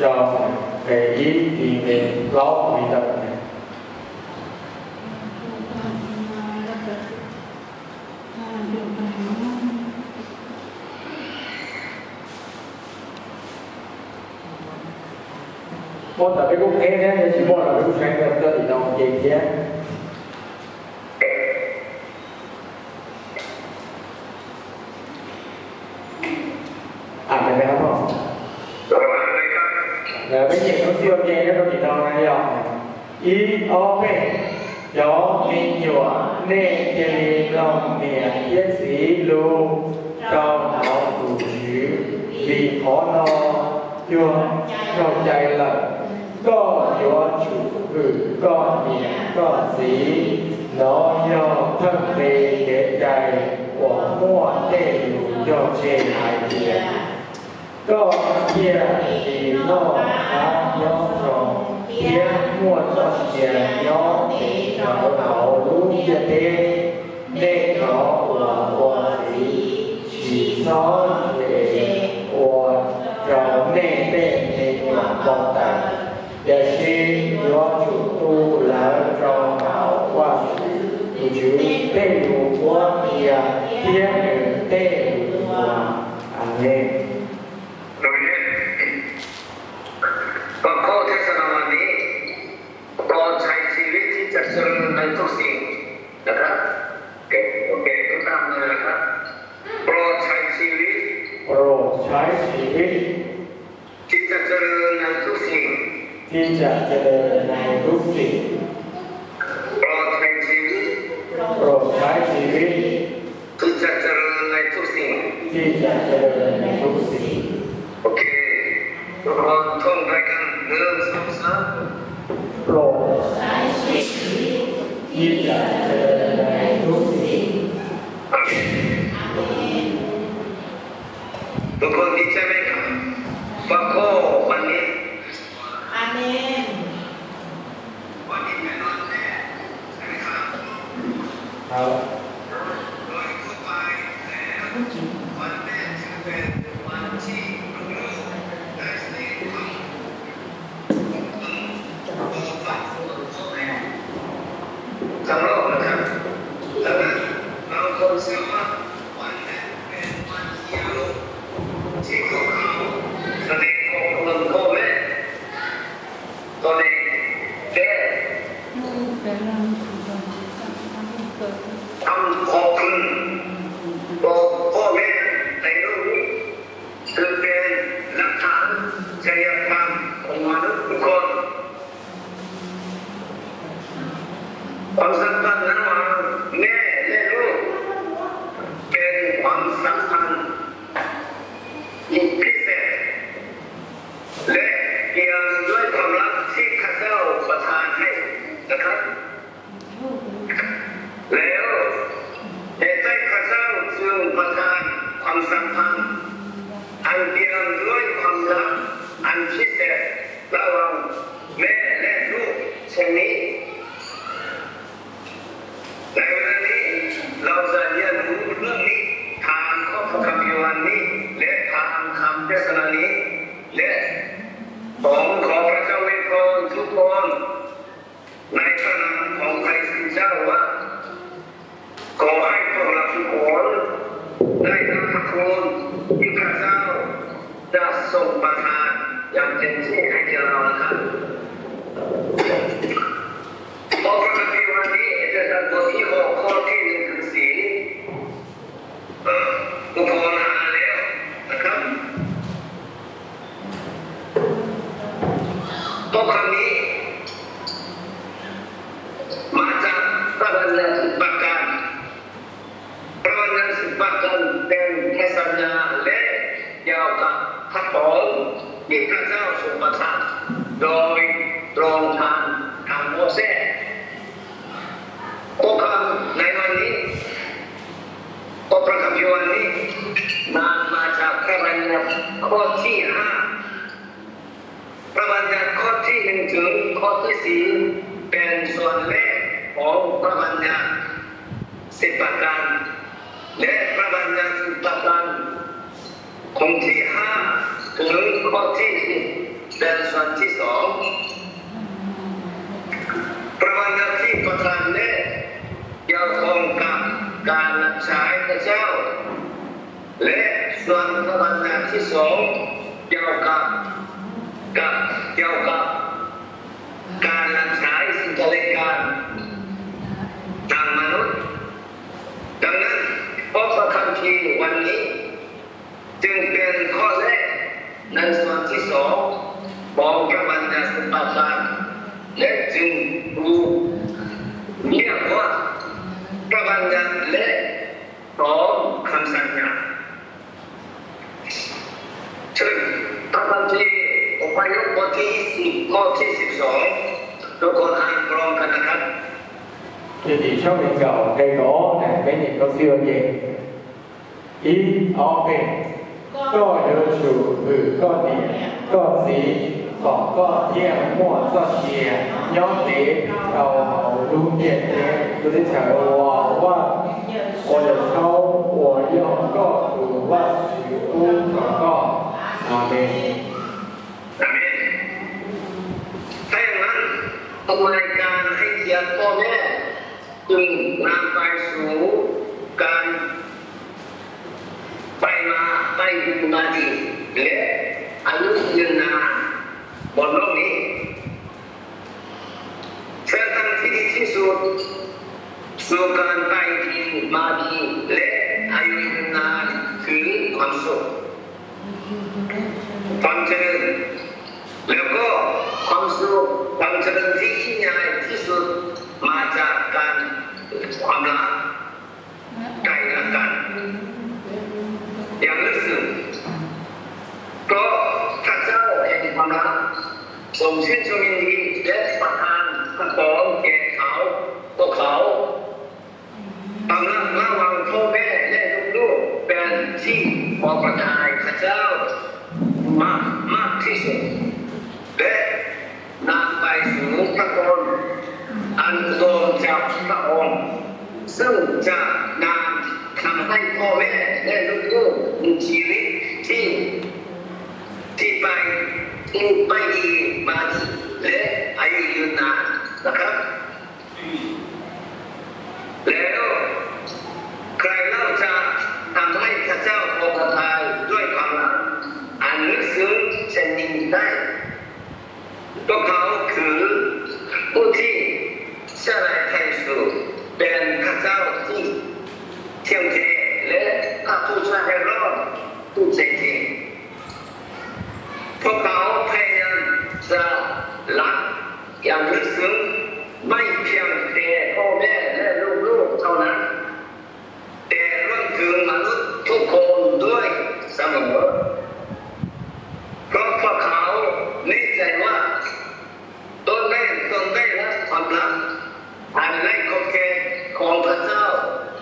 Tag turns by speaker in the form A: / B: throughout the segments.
A: cho để ý thì mình lo bị tập này Bota, pegou quem, tập Esse cũng viu? Já inventando, então, đâu, que é? 当年天使路 cho họ phụ nữ vì khó nó chưa cho chạy lần có do chủ cử có niệm có gì nó do thân thể để chạy của mua tê đủ cho chê hải tiền có kia thì nó khá nhớ rồi kia mua cho tiền nhớ thì nó bảo đúng như thế 那个我我离许多的我从那边的我过来，也是我主都来从好我主被我我的天人的我阿门。 ความท่อ
B: งรายกา
A: ร
B: เริ่มสองสาม
A: โปรดใช้ชีวิตที่เกิ
B: ด Senhor. จะส่งประทานอย่างเต็มที่ให้เรานะครับ วันนี้นานมาจากพระบัญญัข้อที่ห้าประวัญญัติข้อที่หนึ่งถึงข้อที่สี่เป็นส่วนแรกของประวัญญัติสิบประการและประวัญญัติสิบประการข้อที่ห้าถึงข้อที่สิบเป็นส่วนที่สองประวัติที่ประการแรกเกี่ยวข้องกับการรับใช้พระเจ้า และส่วนประวัติหน้าที่สองเกี่ยวกับกับเกี่ยวกับการรับใช้สิ่งและการทางมนุษย์ ดังนั้นพระประคัมภีร์วันนี้ จึงเป็นข้อแรกในส่วนที่สองของพระบัญญัติประทานและจึงรู้เรียกว่าพระบัญญัติและของคำสัญญาเช่น พระบัญญัติอพยพบทที่สิบข้อที่สิบสองทุกคนอ่านพร้อมกันนะครับ
A: Thì thì trong mình cầu cây gỗ này mấy nhìn có siêu gì Ý ó bình
C: ก็
A: ก็เดินสู่หือก็ดีก็สีของก็เที่ยงมั่วก็เชียร์ย้อนตีเราเอาลุงเย็นเนี่ยดูที่เฉยว่าว่า我的超我要ก็ถือว่าถือกู้ก็ อาเมน
B: อาเมนถ้าอย่างนั้นทำไมการให้เกียรติพ่อแม่จึงนำไปสู่การไปมาไปดูมาดีและอายุยืนนานบนโลกนี้เส้นทางที่ดีที่สุดสู่การไปดีมาดีและอายุยืนนานคือความสุข ความเจริญแล้วก็ความสุขความเจริญที่ยิ่งใหญ่ที่สุดมาจากการความรักใกล้กันอย่างลึกซึ้งเพราะพระเจ้าแห่งความรักทรงชื่นชมยินดีและประทานพระพรแก่เขาพวกเขาความรักระว่างพ่อแม่และลูกๆเป็นที่ พอประทานพระเจ้ามากมากที่สุดและนำไปสู่พระคุณอันโดมจากพระองค์ซึ่งจะนำทำให้พ่อแม่และลูกๆมีชีวิตที่ที่ไปที่ไปดีมาดีและอายุยืนนานนะครับ แล้วใครเล่าจะทำให้พระเจ้าโปรดทายด้วยความรักอันลึกซึ้งเช่นนี้ได้ พวกเขาคือผู้ที่เชื่อในพระเยซูเป็นพระเจ้าที่เที่ยงเทและพระผู้ช่วยให้รอดผู้ใจจริงพวกเขาพยายามจะรักอย่างลึกซึ้งไม่เพียงแต่พ่อแม่และลูกๆเท่านั้น แต่รวมถึงมนุษย์ทุกคนด้วยเสมอเพราะพวกเขาแน่ใจว่าตนได้ตนได้รับความรักอันไร้ขอบเขตของพระเจ้า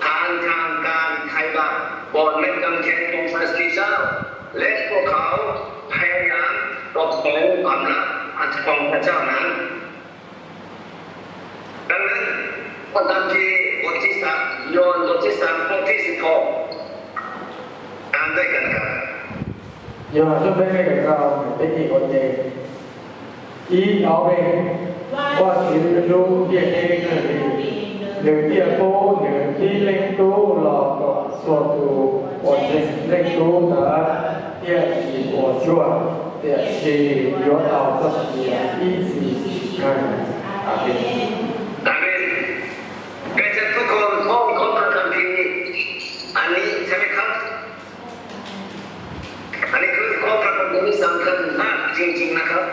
B: ทางทางการไถ่บาปบนเม็ดกำแพงของพระสิเจ้า และพวกเขาพยายามตอบแทนความรักอัน ของพระเจ้านั้น ดังนั้นพระธรรมที่บทที่สามยอนบทที่สามข้อที่สิบหกอ่านได้กันครับ
A: ยอนช่
B: วยไม่
A: ให้เราเป็
B: นอีกค
A: นเองอีเอาเองว่าสิ่ง
B: รู้เรี
A: ยงเองเลยหนึ่งเดียวตู้หนึ่งที่เล็กตู้หลอกก่อนส่วนตูอดเล็กตู้เหนืเทียบอีโอ
B: ชั่วาเมนเกิดจากทุกคนท่องของพระคัมภีร์อันนี้ใช่ไหมครับ อันนี้คือข้อพระคัมภีร์ที่สำคัญมากจริงๆนะครับ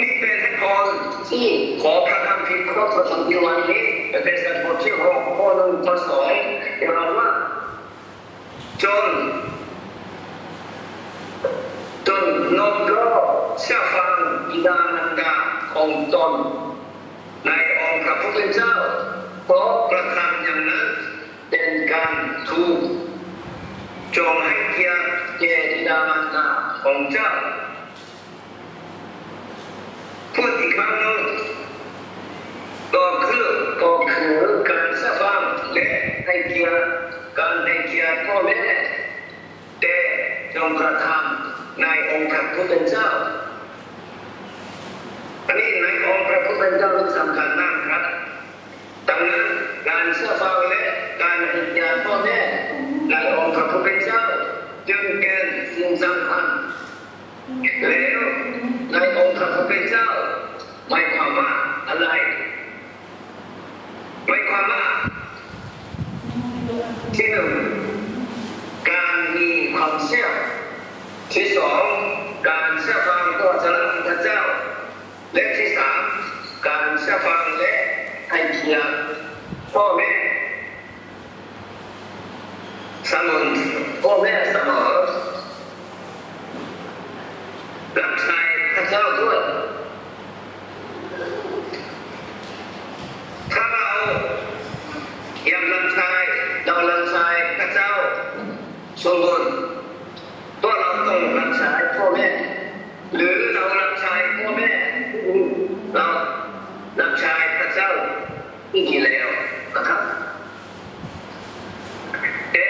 B: นี่เป็นให้พรที่ขอพระคัมภีร์ข้อพระคัมภีร์วันนี้เป็นสัตว์ทที่หกข้อหนึ่งข้อสองกล่าวว่าจน เชื่อฟังบิดามารดาของตนในองค์พระพุทธเจ้าเพราะประทานอย่างนั้นเป็นการถูกจงให้เกียรติแก่บิดามารดาของเจ้าพูดอีกครั้งหนึ่งก็คือก็คือการสะฟังและให้เกียรติการให้เกียรติพ่อแม่แต่จงกระทำในองค์พระผู้เป็นเจ้า อันนี้ในองค์พระผู้เป็นเจ้าที่สำคัญมากครับดังนั้นการเชื่อฟังและการเห็นญาพ่อแม่ในองค์พระผู้เป็นเจ้าจึงเป็นสิ่งสำคัญแล้วในองค์พระผู้เป็นเจ้าหมายความว่าอะไรหมายความว่าที่หนึ่งการมีความเชื่อที่สองการเชื่อฟังต่อสารพระเจ้า และที่สามการเชื่อฟังและให้เกียรติพ่อแม่สมุนพ่อแม่เสมอรับใช้พระเจ้าด้วย ถ้าเรายังรับใช้เรารับใช้พระเจ้าสมบูรณ์ตัวเราต้องรับใช้พ่อแม่ หรือเรารับใช้พ่อแม่ เรารับใช้พระเจ้าที่ดีแล้วนะครับแต่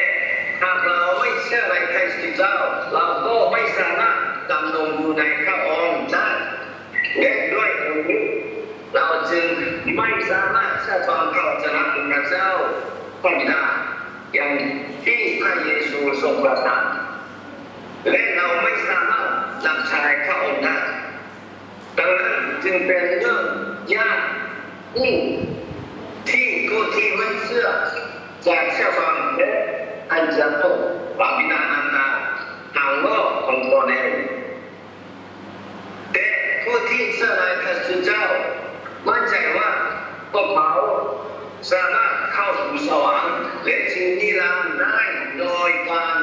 B: หากเราไม่เชื่อใน พเจ้า เราก็ไม่สามารถดำรงอยู่ในพระองค์ได้และด้วยตรงนี้เราจึงไม่สามารถเชื่อฟังพระวจนะของพระเจ้าพระบิดาอย่างที่พระเยซูทรงประทานและเราไม่สามารถรับใช้พระองค์ได้ดังนั้นจึงเป็นเรื่องยากยิ่งที่ผู้ที่ไม่เชื่อจะเชื่อฟังและอันจะตกปาปิดานันดาทางโลกของตนเองแต่ ผู้ที่เอในพระสุเจ้า มั่นใจว่าพวกเขาสามารถเข้าสู่สวรรค์และชิงนิรันดร์ได้โดยการ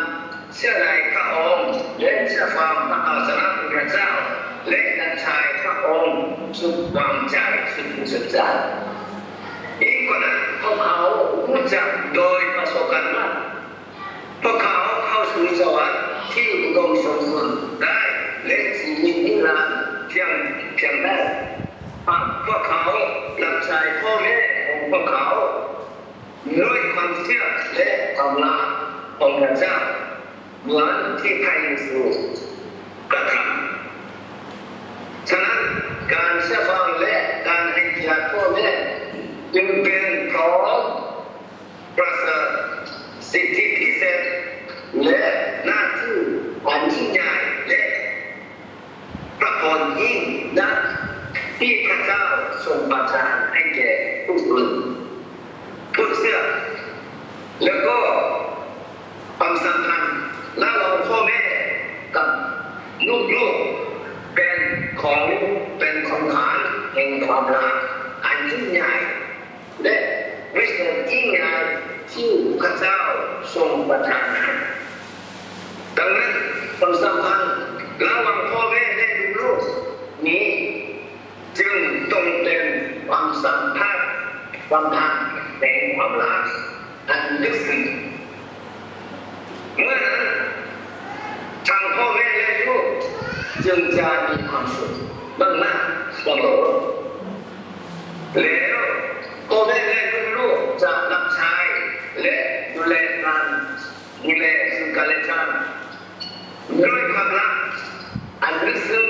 B: เชื่อในพระองค์และเชื่อฟังพระอาสนะของพระเจ้า และดัชายพระองค์สุดวางใจสุดสุดใจอีกกว่านั้นพวกเขารู้จักโดยประสบการณ์ว่าพวกเขาเข้าสู่สวรรค์ที่อุดมสมบูรณ์ได้และชีวิตนิรันดร์เพียง เพียงได้าพวกเขารับใช้พ่อแม่ของพวกเขาด้วยความเชื่อและความรักของพระเจ้าเหมือนที่พระเยซูกระทำฉะนั้นการเชื่อฟังและการให้เกียรติพ่อแม่จึงเป็นพร้อมประเสริฐสิทธิพิเศษและหน้าที่อันยิ่งใหญ่และพระพรยิ่งนักที่พระเจ้า ทรงประทานให้แก่ทุกคนทุกเชื่อแล้วก็ความสัมพันธ์ระหว่างพ่อแม่กับลูกๆเป็นของเป็นของขานแห่งความรักอันยิ่งใหญ่และวิเศษยิ่งใหญ่ที่พระเจ้าทรงประทานดังนั้นความสัมพันธ์ระหว่างพ่อแม่และลูกๆนี้ สัมพันธ์ความพันธ์แห่งความหลากอันลึกซึ้งเมื่อนั้นทางพ่อแม่และลูกจึงจะมีความสุขมากๆเสมอแล้วพ่อแม่และลูกๆจะรับใช้และดูแลกันดูแลซึ่งกันและกันด้วยความรักอันลึกซึ้ง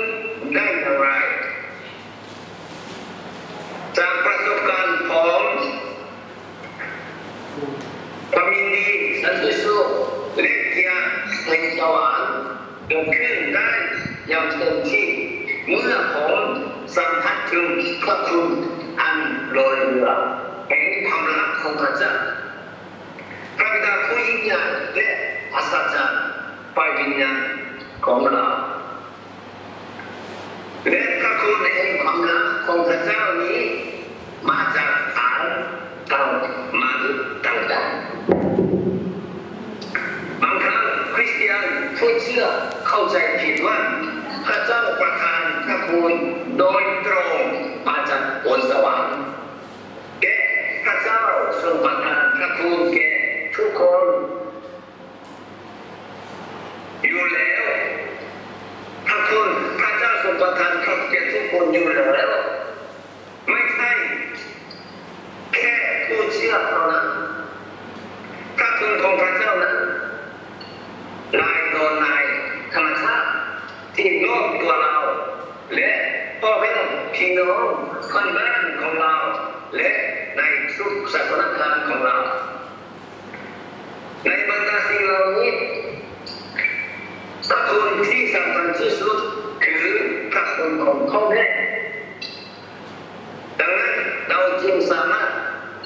B: ได้อย่างไรจากประสบการณ์ของความยินดีสันติสุขและเกียรติแห่งสวรรค์ เกิดขึ้นได้อย่างเต็มที่ เมื่อผมสัมผัสถึงพระคุณอันโรยเรือแห่งความรักของพระเจ้าพระบิดาผู้ยิ่งใหญ่และอัศจรรย์ฝ่ายวิญญาณของเรา และพระคุณแห่งความรักของพระเจ้านี้ มาจากฐานเก่ามนุษย์ต่างๆบางครั้งคริสเตียนผู้เชื่อเข้าใจผิดว่า พระเจ้าประทานพระ คุณโดยตรงมาจากบนสวรรค์แก่พระเจ้าทรงประทานพระคุณแก่ทุกคน อยู่แล้ว พระคุณพระเจ้าทรงประทานพระคุณแก่ทุกคนอยู่แล้ว ไม่ใช่แค่ผู้เชื่อเท่านั้นพระคุณของพระเจ้านั้นนายโดนนายธรรมชาติ ตัวเรา และพ่อแม่พี่น้องคนบ้านของเรา และในทุกสถานการณ์ของเรา ในบรรดาสิ่งเหล่านี้พระคุณที่สำคัญที่สุดคือพระคุณของพ่อแม่ดังนั้นเราจึงสามารถ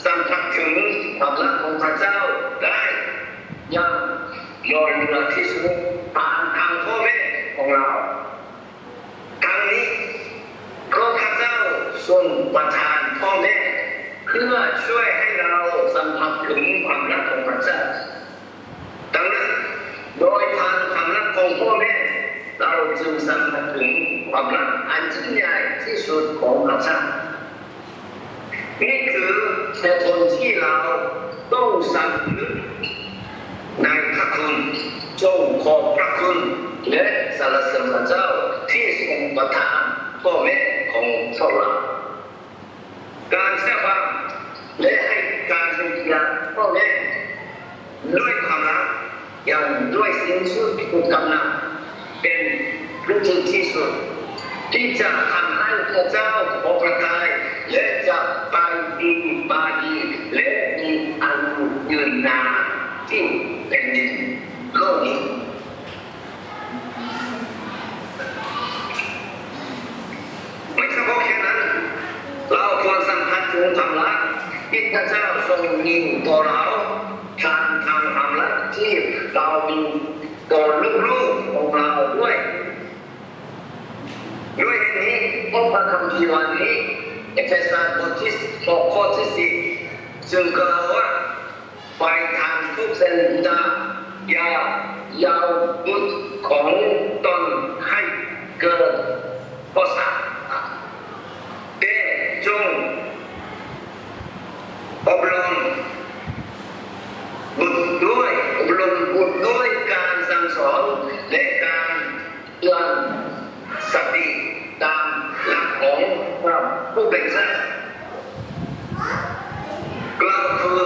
B: สัมผัสถึงความรักของพระเจ้าได้อย่างยอดเยี่ยมที่สุดผ่านทางพ่อแม่ของเราทางนี้เพราะพระเจ้าทรงประทานพ่อแม่เพื่อช่วยให้เราสัมผัสถึงความรักของพระเจ้า ดังนั้นโดยทางความรัก ของพ่อแม่เราจึงสัมผัสถึงความรักอันยิ่งใหญ่ที่สุดของพระเจ้านี่คือเหตุผลที่เราต้องสำนึกในพระคุณจงขอบพระคุณและสรรเสริญพระเจ้าที่ทรงประทานพ่อแม่ของพวกเราการเชื่อฟังและให้การเกียรติพ่อแม่ด้วยความรัก อย่างด้วยสิ้นสุดทุกกำลังเป็นพื้นที่ที่สุด ที่จะทำให้พระเจ้าขอประทานและจะไปดีบาดีและมีอายุยืนนานที่เป็นดินโลกนี้ไม่เฉพาะแค่นั้น เราควรสัมผัสถึงความรักที่พระเจ้าทรงมีต่อเรา เรามีต่อลูกๆของเราด้วย ด้วยนี้พระประคำพีวันนี้เอเฟซัสบทที่หกข้อที่สิบจึงกล่าวว่าไปทางทุกเส้นทางยาวยาวบุตรของตนให้เกิดพอสักแต่จงอบรมบุตรด้วยอบรมบุตรด้วยการสั่งสอนและการเตือน สติตามหลักของพระผู้เป็นเจ้ากล่าวคือ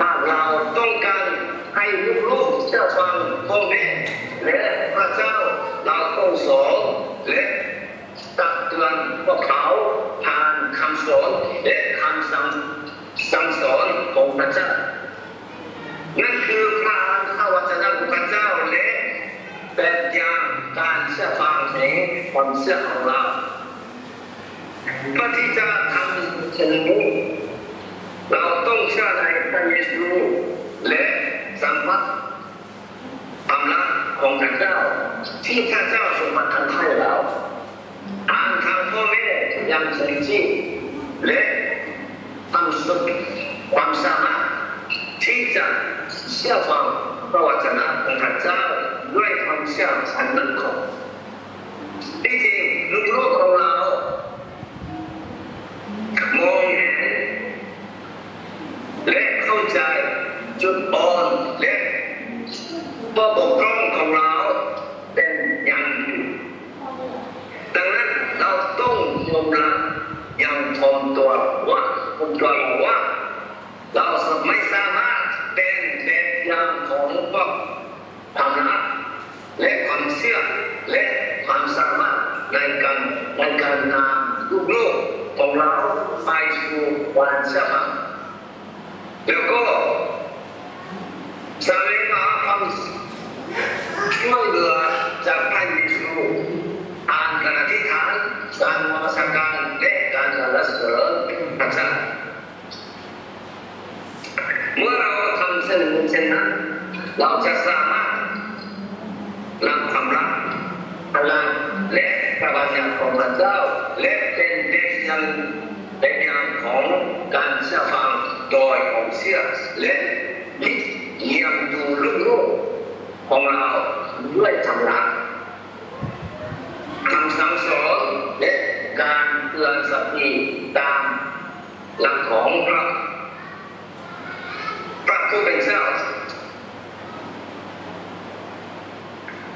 B: ถ้าเราต้องการให้ลูกๆเชื่อฟังพ่อแม่และพระเจ้าเราต้องสอนและตักเตือนพวกเขาผ่านคำสอนและคำสั่งสั่งสอนของพระเจ้า นั่นคือพระพระวจนะของพระเจ้าและแบบอย่างการเชื่อฟังในความเชื่อของเรา พื่อที่จะทำเช่นนี้เราต้องเชื่อในพระเยซูและสัมผัสความรักของพระเจ้า ที่พระเจ้าทรงมาทำให้เราอ่านทางพ่อแม่ย่างเต็มที่และทำสุดความสามารถที่จะเชื่อฟังพระวจนะของพระเจ้าด้วยความเชื่ออันมั่นคงที่จริงลูกๆของเรามองเห็นและเข้าใจจุดอ่อนและ ตัวบกพร่องของเราเป็นอย่างดีดังนั้นเราต้องยอมรับอย่างถ่อมตัวว่าผมตัวเราว่า เราไม่สามารถเป็นแบบอย่างของพวกธรรมะและความเชื่อและความสามารถในการในการนำลูกโลกของเราไปสู่วันเชื่อฟังแล้วก็แสวงหาความช่วยเหลือจากพระเยซูอ่านการอธิษฐานการนมัสการและการสรรเสริญพระเจ้า เมื่อเราทำเช่นเช่นนั้น เราจะสามารถนำความรักพลังและพระบัญญัติของพระเจ้าและเป็นเด็กยังเป็นอย่างของการเชื่อฟังโดยของเชื่อและนิเยี่ยมดูลูกๆของเราด้วยธรรมะคำสั่งสอนและการเตือนสติตามหลักของพระ พระผู้เป็นเจ้า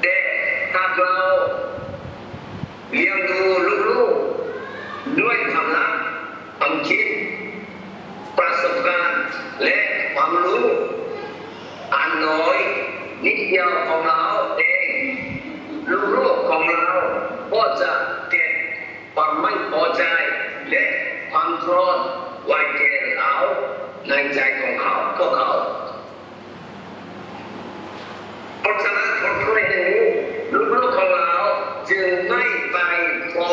B: แต่หากเราเลี้ยงดูลูกๆด้วยความรักความคิด ประสบการณ์และความรู้อันน้อยนิดเดียวของเราเองลูกๆของเราก็ ความโกรธไว้แก่เราในใจของเขาพวกเขา เพราะฉะนั้นคนผู้นี้ลูกๆของเราจึงไม่ไปพอ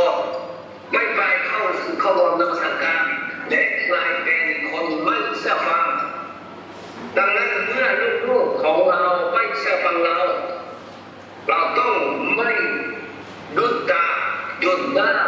B: ไม่ไปเข้าสู่ขบวนนมัสการและกลายเป็นคนไม่เชื่อฟัง ดังนั้นเมื่อลูกๆของเราไม่เชื่อฟังเรา เราต้องไม่หยุดตา ห